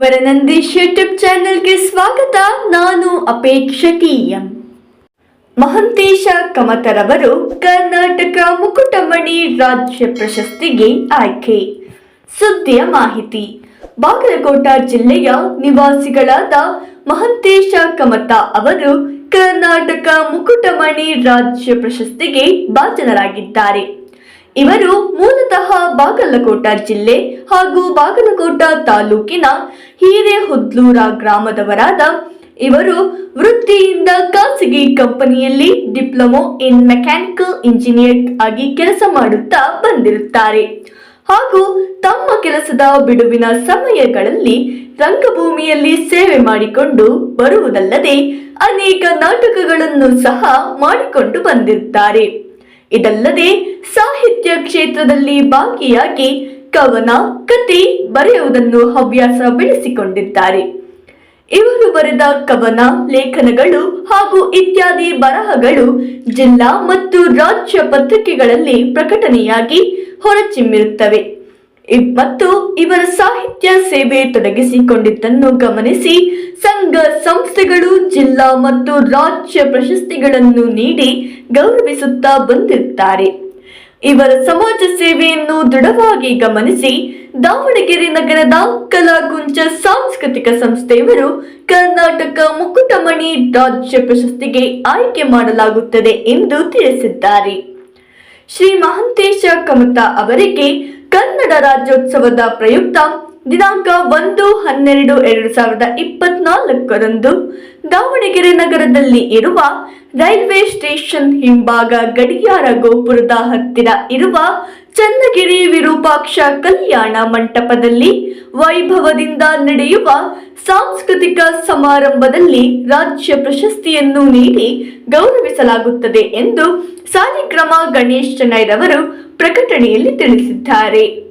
ವರನಂದೀಶ್ YouTube ಚಾನೆಲ್ಗೆ ಸ್ವಾಗತ. ನಾನು ಅಪೇಕ್ಷಕಿ ಎಂ ಮಹಂತೇಶ ಕಮತರವರು ಕರ್ನಾಟಕ ಮುಕುಟಮಣಿ ರಾಜ್ಯ ಪ್ರಶಸ್ತಿಗೆ ಆಯ್ಕೆ. ಸುದ್ದಿಯ ಮಾಹಿತಿ. ಬಾಗಲಕೋಟ ಜಿಲ್ಲೆಯ ನಿವಾಸಿಗಳಾದ ಮಹಂತೇಶ ಕಮತ ಅವರು ಕರ್ನಾಟಕ ಮುಕುಟಮಣಿ ರಾಜ್ಯ ಪ್ರಶಸ್ತಿಗೆ ಭಾಜನರಾಗಿದ್ದಾರೆ. ಇವರು ಮೂಲತಃ ಬಾಗಲಕೋಟ ಜಿಲ್ಲೆ ಹಾಗೂ ಬಾಗಲಕೋಟ ತಾಲೂಕಿನ ಹಿರೇಹುದ್ಲೂರ ಗ್ರಾಮದವರಾದ ಇವರು ವೃತ್ತಿಯಿಂದ ಖಾಸಗಿ ಕಂಪನಿಯಲ್ಲಿ ಡಿಪ್ಲೊಮೊ ಇನ್ ಮೆಕ್ಯಾನಿಕಲ್ ಇಂಜಿನಿಯರ್ ಆಗಿ ಕೆಲಸ ಮಾಡುತ್ತಾ ಬಂದಿರುತ್ತಾರೆ. ಹಾಗೂ ತಮ್ಮ ಕೆಲಸದ ಬಿಡುವಿನ ಸಮಯಗಳಲ್ಲಿ ರಂಗಭೂಮಿಯಲ್ಲಿ ಸೇವೆ ಮಾಡಿಕೊಂಡು ಬರುವುದಲ್ಲದೆ ಅನೇಕ ನಾಟಕಗಳನ್ನು ಸಹ ಮಾಡಿಕೊಂಡು ಬಂದಿರುತ್ತಾರೆ. ಇದಲ್ಲದೆ ಸಾಹಿತ್ಯ ಕ್ಷೇತ್ರದಲ್ಲಿ ಭಾಗಿಯಾಗಿ ಕವನ ಕತೆ ಬರೆಯುವುದನ್ನು ಹವ್ಯಾಸ ಬೆಳೆಸಿಕೊಂಡಿದ್ದಾರೆ. ಇವರು ಬರೆದ ಕವನ, ಲೇಖನಗಳು ಹಾಗೂ ಇತ್ಯಾದಿ ಬರಹಗಳು ಜಿಲ್ಲಾ ಮತ್ತು ರಾಜ್ಯ ಪತ್ರಿಕೆಗಳಲ್ಲಿ ಪ್ರಕಟಣೆಯಾಗಿ ಹೊರಚಿಮ್ಮಿರುತ್ತವೆ. ಮತ್ತು ಇವರ ಸಾಹಿತ್ಯ ಸೇವೆ ತೊಡಗಿಸಿಕೊಂಡಿದ್ದನ್ನು ಗಮನಿಸಿ ಸಂಘ ಸಂಸ್ಥೆಗಳು ಜಿಲ್ಲಾ ಮತ್ತು ರಾಜ್ಯ ಪ್ರಶಸ್ತಿಗಳನ್ನು ನೀಡಿ ಗೌರವಿಸುತ್ತಾ ಬಂದಿರುತ್ತಾರೆ. ಇವರ ಸಮಾಜ ಸೇವೆಯನ್ನು ದೃಢವಾಗಿ ಗಮನಿಸಿ, ದಾವಣಗೆರೆ ನಗರದ ಕಲಾಕುಂಚ ಸಾಂಸ್ಕೃತಿಕ ಸಂಸ್ಥೆಯವರು ಕರ್ನಾಟಕ ಮುಕುಟಮಣಿ ರಾಜ್ಯ ಪ್ರಶಸ್ತಿಗೆ ಆಯ್ಕೆ ಮಾಡಲಾಗುತ್ತದೆ ಎಂದು ತಿಳಿಸಿದ್ದಾರೆ. ಶ್ರೀ ಮಹಂತೇಶ ಕಮತ ಅವರಿಗೆ ಕನ್ನಡ ರಾಜ್ಯೋತ್ಸವದ ಪ್ರಯುಕ್ತ ದಿನಾಂಕ ಒಂದು ಹನ್ನೆರಡು ಎರಡು ಸಾವಿರದ ಇಪ್ಪತ್ನಾಲ್ಕರಂದು ದಾವಣಗೆರೆ ನಗರದಲ್ಲಿ ಇರುವ ರೈಲ್ವೆ ಸ್ಟೇಷನ್ ಹಿಂಭಾಗ ಗಡಿಯಾರ ಗೋಪುರದ ಹತ್ತಿರ ಇರುವ ಚನ್ನಗಿರಿ ವಿರೂಪಾಕ್ಷ ಕಲ್ಯಾಣ ಮಂಟಪದಲ್ಲಿ ವೈಭವದಿಂದ ನಡೆಯುವ ಸಾಂಸ್ಕೃತಿಕ ಸಮಾರಂಭದಲ್ಲಿ ರಾಜ್ಯ ಪ್ರಶಸ್ತಿಯನ್ನು ನೀಡಿ ಗೌರವಿಸಲಾಗುತ್ತದೆ ಎಂದು ಸಾಲಿಗ್ರಾಮ ಗಣೇಶ್ ಚೆನ್ನೈರವರು ಪ್ರಕಟಣೆಯಲ್ಲಿ ತಿಳಿಸಿದ್ದಾರೆ.